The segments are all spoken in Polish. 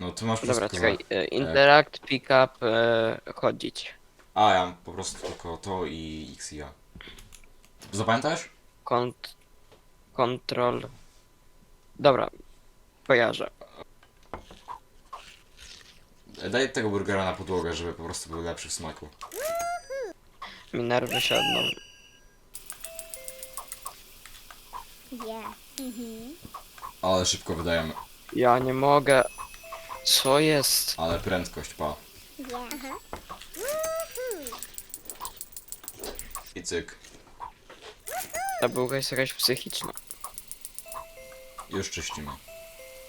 No tu masz Dobra, wszystko czekaj. e, Interact, pick up, e, chodzić. A, ja mam po prostu tylko to i X i ja. Zapamiętasz? Kont... Control. Dobra. Kojarzę. Daj tego burgera na podłogę, żeby po prostu był lepszy w smaku. Mi nerwy siadną. Yeah. Mhm. Ale szybko wydajemy. Ja nie mogę. Co jest? Ale prędkość, pa. Aha. I cyk. Ta bułka jest jakaś psychiczna. Już czyścimy.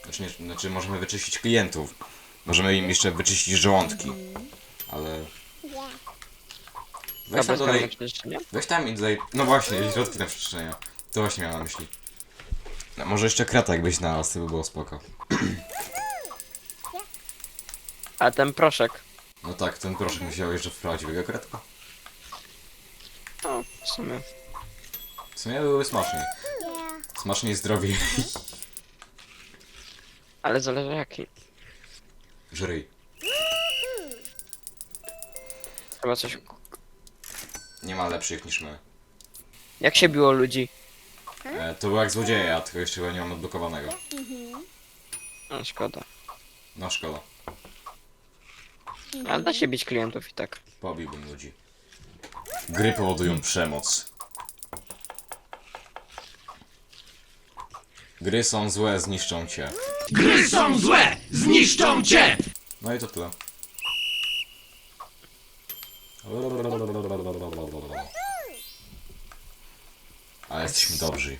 Znaczy, nie, znaczy możemy wyczyścić klientów. Możemy im jeszcze wyczyścić żołądki. Ale... Weź tam, Dobra, nie? weź tam i dolej... No właśnie, środki na przeczyszczenia. To właśnie miałem na myśli. No, może jeszcze kratek byś znalazł, to by było spoko. A ten proszek. No tak, ten proszek musiał jeszcze wprowadzić w jego kratkę. O, w sumie. W sumie były smaczniej. Yeah. Smaczniej zdrowiej. Ale zależy jaki. Żryj. Chyba coś... Nie ma lepszych niż my. Jak się biło ludzi? E, to był jak złodzieje, a tylko jeszcze chyba nie mam odblokowanego. Mhm. No, szkoda. No szkoda. Ale da się bić klientów i tak. Pobiłbym ludzi. Gry powodują przemoc. Gry są złe, zniszczą cię. Gry są złe! Zniszczą cię! No i to tyle. Ale jesteśmy dobrzy.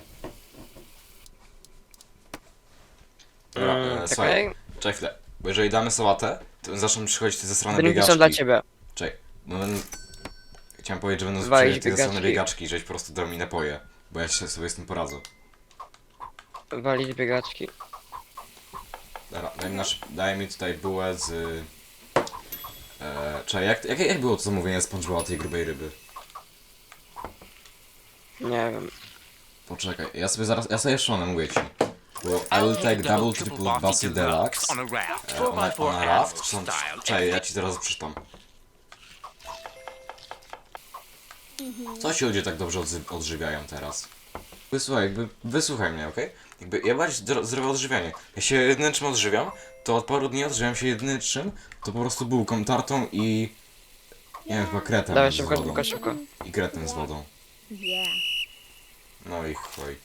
Dobra, Mm, e, słuchaj, czekaj. czekaj chwilę. Bo jeżeli damy sałatę, to zaczną przychodzić te zasrane Wyniki biegaczki. są dla ciebie. Czekaj, no będą... Chciałem powiedzieć, że będą przychodzić te zasrane biegaczki. biegaczki, żeś po prostu dał mi napoje. Bo ja się sobie z tym poradzę. Walić biegaczki. Dobra, daj mi, nasz, daj mi tutaj bułę z... E, czekaj, jak, jak, jak było to zamówienie SpongeBoba tej grubej ryby? Nie wiem. Poczekaj, ja sobie zaraz, ja sobie jeszcze mówię ci. Było I will take double triple bossy deluxe. on a raft. E, ona, ona raft? Czy czekaj, ja ci zaraz przeczytam. Co ci ludzie tak dobrze odzy- odżywiają teraz? Wysłuchaj, jakby, wysłuchaj mnie, okej? Jakby ja bardziej zdro- zdrowe odżywianie. Ja się jedynym czym odżywiam, to od paru dni odżywiam się jedynym czym, to po prostu bułką, tartą i... Nie wiem, chyba kretem Dawaj z szybko, wodą. szybko, szybko. I kretem z wodą. Yeah. No i chuj.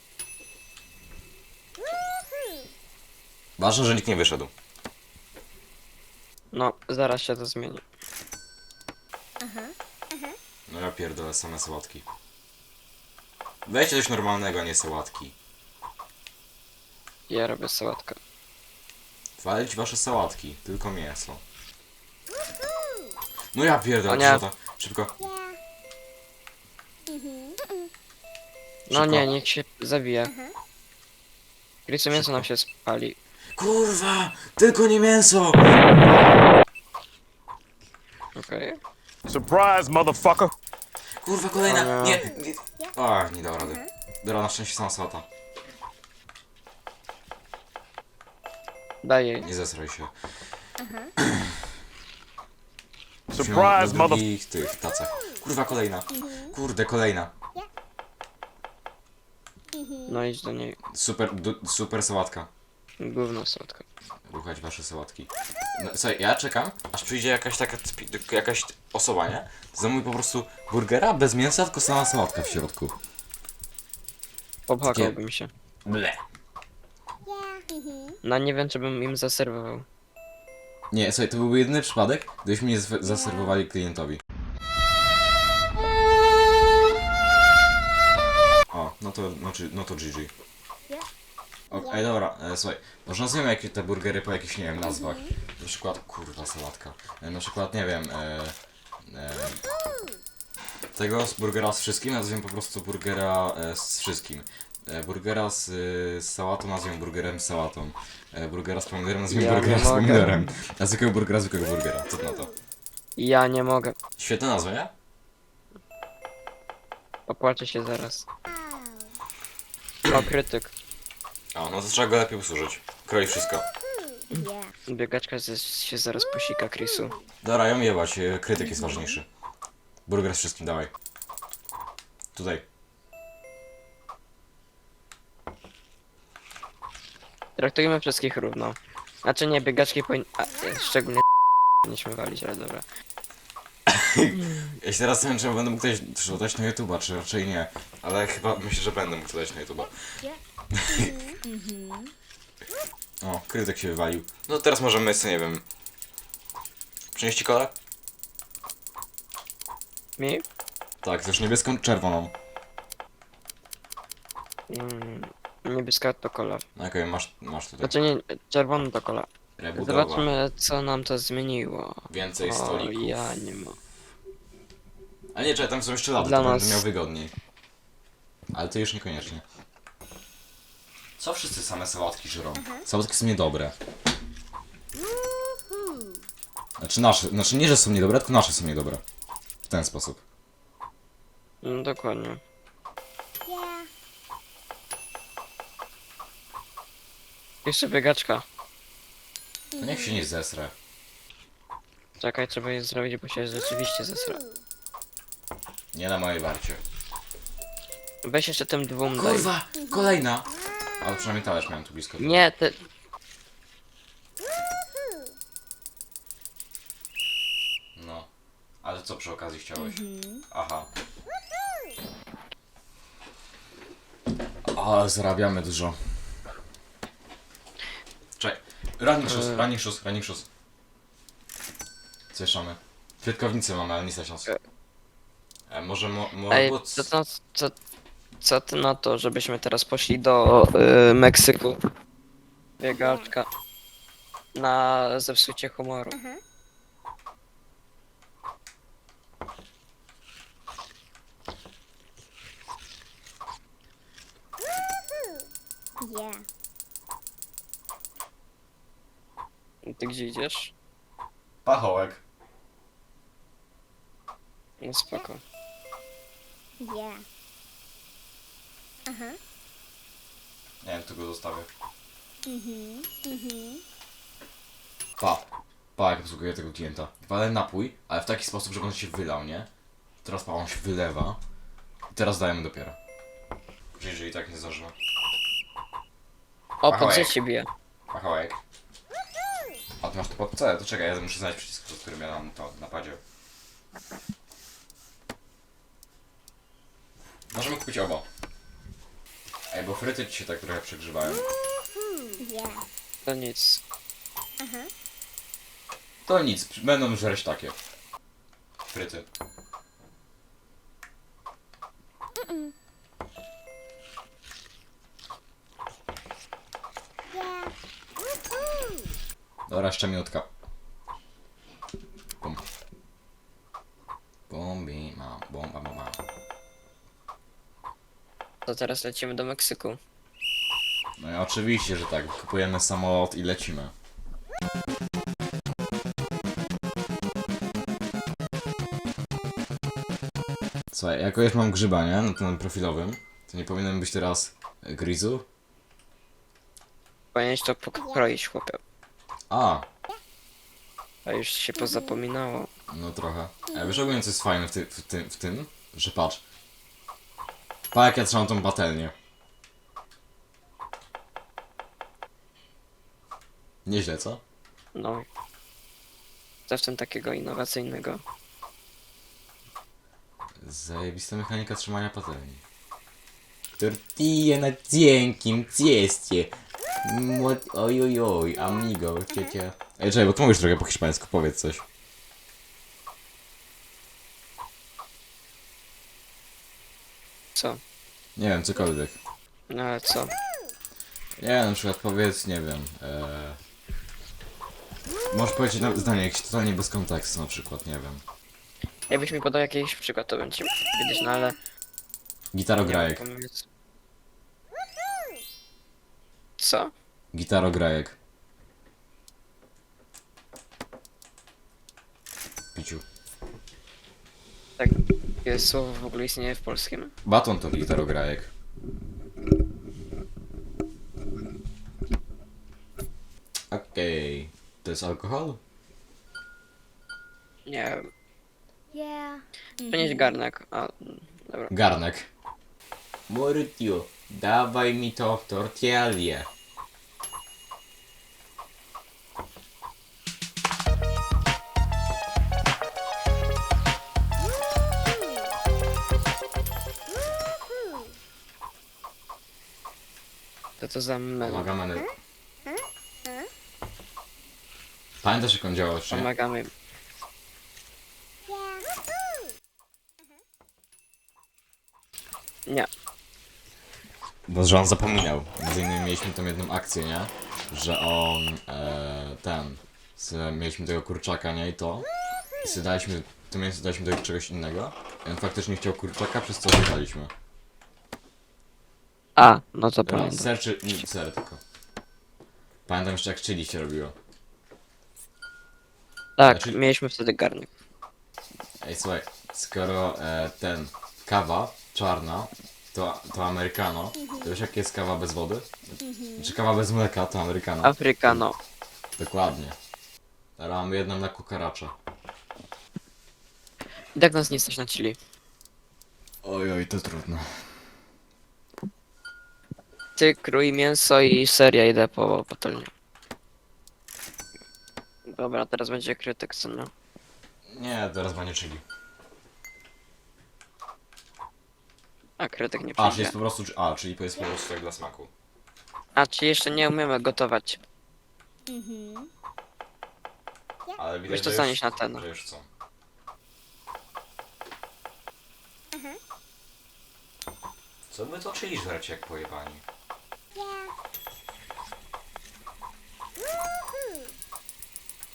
Ważne, że nikt nie wyszedł. No, zaraz się to zmieni. No ja pierdolę same sałatki. Weźcie coś normalnego, a nie sałatki. Ja robię sałatkę. Walić wasze sałatki, tylko mięso. No ja O pierdolę, nie. szybko. Szybko. Yeah. Mhm. No Szybko. nie, niech się zabije. Grycu mięso nam się spali. Kurwa! Tylko nie mięso! Okej. Surprise, motherfucker! Kurwa, kolejna! Nie! nie. nie. A, nie dała rady. Dobra, na szczęście sama sałata. Daj jej. Nie zesraj się. Surprise, na mother... drugich tych tacach. Kurwa, kolejna. Kurde, kolejna. No idź do niej. Super, du, super sałatka. Gówno sałatkę. ruchać wasze sałatki. No, słuchaj, ja czekam, aż przyjdzie jakaś taka typi- jakaś osoba, nie? Zamówi po prostu burgera bez mięsa, tylko sama sałatka w środku. Popłakałbym się. Ble. No nie wiem, czy bym im zaserwował. Nie, słuchaj, to byłby jedyny przypadek, gdybyśmy nie zwe- zaserwowali klientowi. O, no to, no, czy- no to GG. O, ej, dobra, e, słuchaj, może nazwiemy jakie te burgery po jakichś, nie wiem, nazwach. Na przykład, kurwa, sałatka. E, na przykład, nie wiem, e, e, tego z burgera z wszystkim nazwiemy po prostu burgera e, z wszystkim. E, burgera z, y, z sałatą nazwiemy burgerem z sałatą. E, burgera z pomidorem nazwiemy Ja burgera nie z mogę. pomidorem. A zwykłego burgera, zwykłego burgera. Co ty na to? Ja nie mogę. Świetna nazwa, nie? Popłaczę się zaraz. O, krytyk. O, no to trzeba go lepiej usłużyć. Kroi wszystko. Biegaczka się zaraz posika Chrisu. Dobra, ją jebać, e, krytyk jest ważniejszy. Burger z wszystkim, dawaj. Tutaj. Traktujemy wszystkich równo. Znaczy nie, biegaczki powinny... a, e, Szczególnie powinniśmy walić, ale dobra. Ja się teraz nie wiem, czy będę mógł dać, czy dodać na YouTube'a, czy raczej nie. Ale chyba myślę, że będę mógł dodać na YouTube'a. O, krytyk się wywalił. No teraz możemy sobie, nie wiem... Przynieść ci kolę? Mi? Tak, też niebieską, czerwoną. Mm, niebieska to kola. No okej, masz, masz tutaj. Znaczy nie, czerwona to kola. Rebudowa. Zobaczmy co nam to zmieniło. Więcej O, stolików. ja nie ma. A nie, czekaj, tam są jeszcze lata, Dla to nas- będę miał wygodniej. Ale ty już niekoniecznie. Co wszyscy same sałatki żrą? Sałatki są niedobre. Znaczy nasze, znaczy nie, że są niedobre, tylko nasze są niedobre. W ten sposób. No, dokładnie. Jeszcze biegaczka. To niech się nie zesrę. Czekaj, trzeba je zrobić, bo się rzeczywiście zesra. Nie na mojej warcie. Weź jeszcze tym dwóm daj. Kurwa, kolejna! Ale przynajmniej talerz miałem tu blisko. Nie, te... No. Ale co przy okazji chciałeś? Aha. Ale zarabiamy dużo. Czekaj. Running shoes, E. running shoes, running shoes. Co jeszcze mamy? Kwiatkownicę mamy, ale nie stać nas. E. E, może mo, mo, Ej, co, co, co ty na to, żebyśmy teraz poszli do y, Meksyku? Biegaczka. Na zepsucie humoru. Yeah. Ty gdzie idziesz? Pachołek. No spoko. Yeah. Uh-huh. Nie wiem, tu go zostawię. Mhm. Mhm. Pa. Pa, jak obsługuję tego klienta. Walę napój, ale w taki sposób, żeby on się wylał, nie? Teraz pa, on się wylewa. I teraz dajemy dopiero. Jeżeli i tak nie zdążymy. O, Aha, pod jak. się bije. Pachołek. A ty masz to pod C, to czekaj, ja muszę znaleźć przycisk, z którym ja mam to napadzie. Możemy kupić oba. Ej, bo fryty ci się tak trochę przegrzewają. Yeah. To nic. To nic, będą żreć takie. Fryty. Yeah. Dobra, jeszcze minutka. Bum. Bombi, mam, bomba, mama. To teraz lecimy do Meksyku. No i oczywiście, że tak. Kupujemy samolot i lecimy. Słuchaj, jako już mam grzyba, nie? Na tym profilowym, to nie powinienem być teraz e, grizu? Powinieneś to pokroić, chłopie. A, A już się pozapominało. no trochę. A wiesz ogólnie co jest fajne w, ty, w, tym, w tym? Że patrz. Pa jak ja trzymam tą patelnię. Nieźle, co? No. Co w tym takiego innowacyjnego? Zajebista mechanika trzymania patelni. Tortilla na cienkim cieście. Młot... Oj, oj, oj, amigo, ciecia. Ej, czekaj, bo ty mówisz trochę po hiszpańsku, powiedz coś. Co? Nie wiem, cokolwiek. No ale co? Nie, na przykład powiedz, nie wiem, eee... Możesz powiedzieć na zdanie jakieś totalnie bez kontekstu, na przykład, nie wiem. Jakbyś mi podał jakiś przykład, to bym ci wiedzieć, no ale... Gitarograjek. Nie. Co? Gitarograjek. Tak, jest słowo w ogóle istnieje w polskim? Baton to gitarograjek. Okej. To jest alkohol? Nie wiem. Yeah. Przenieść garnek. A, dobra. Garnek. Mortiu, dawaj mi to To co za menu. Pomagamy. Pamiętasz jak on działał, czy nie? Pomagamy. Nie. Bo że on zapominał. Między innymi mieliśmy tam jedną akcję, nie? Że on, e, ten, z, mieliśmy tego kurczaka, nie? I to. I sobie daliśmy, to mięso daliśmy do czegoś innego. I on faktycznie chciał kurczaka, przez co wygraliśmy. A, no to pamiętam. ser czy, nie, ser tylko. Pamiętam jeszcze jak chili się robiło. Tak, znaczy- mieliśmy wtedy garnek. Ej, słuchaj, skoro e, ten, kawa czarna, to, to americano, to wiesz jak jest kawa bez wody? Czy kawa bez mleka, to americano. Afrykano. Dokładnie. Teraz mamy jedną na kukaracza. I tak nas nie stać na chili. Oj, oj, to trudno. Ty krój mięso i seria idę po patelnię. Dobra, teraz będzie krytyk, co nie? Nie, teraz będzie chili. A, krytyk nie A, czyli przyjdzie. jest po prostu, a, czyli to jest po prostu tak dla smaku. A, czy jeszcze nie umiemy gotować? Mhm. Ale widać, Weź to że zanieś na ten. Że już co. Co wy to chili żrecie jak pojebani?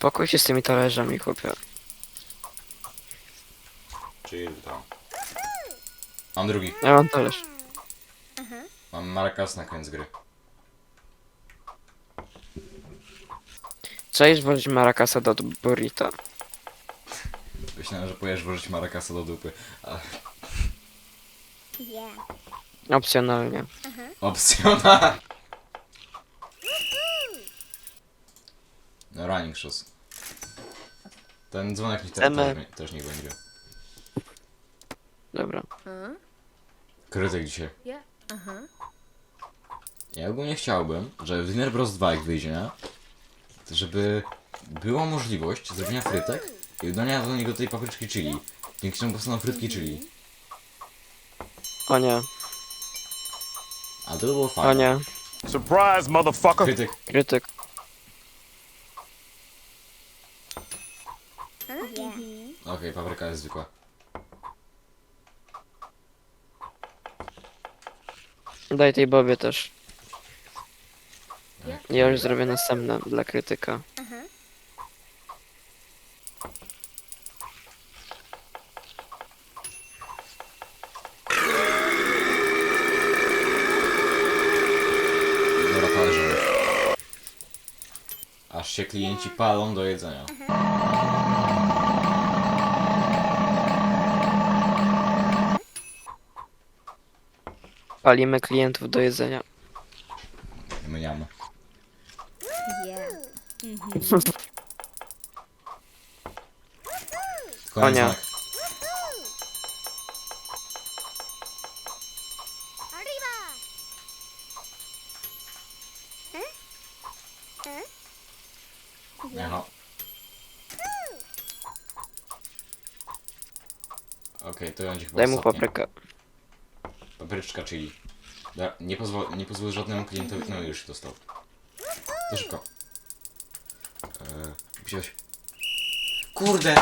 Pokój się z tymi talerzami, chłopie. Czyli tam. Mam drugi. Ja mam talerz. Mam markas na koniec gry. Iść włożyć marakasa do burrito. Myślałem, że powiesz włożyć marakasa do dupy. Ale Yeah. Opcjonalnie. opcjonalnie. Running shoes. Ten dzwonek nie też, Chcemy- też, też nie będzie. Dobra. Krytyk dzisiaj. Yeah. Ja ogólnie chciałbym, że w Dinner Bros 2 jak wyjdzie? To żeby była możliwość zrobienia frytek i dodania do niego tej papryczki chili. Dzięki czemu powstaną frytki chili. O nie, A to by było o fajne. nie. Surprise, motherfucker. Krytyk. Krytyk. Yeah. Okej, papryka jest zwykła. Daj tej bobie też. Ja już zrobię następne dla krytyka. Dobra. Aż się klienci palą do jedzenia. Palimy klientów do jedzenia. Myniamy. Yeah. Koniec Konia. znak. Arriba. Nie no. Okej, to będzie chyba Daj mu ostatnie. paprykę. Papryczka chili. Da, nie, pozwol, nie pozwól żadnemu klientowi... No już dostał. To szybko. Eee, wziąłeś. Kurde!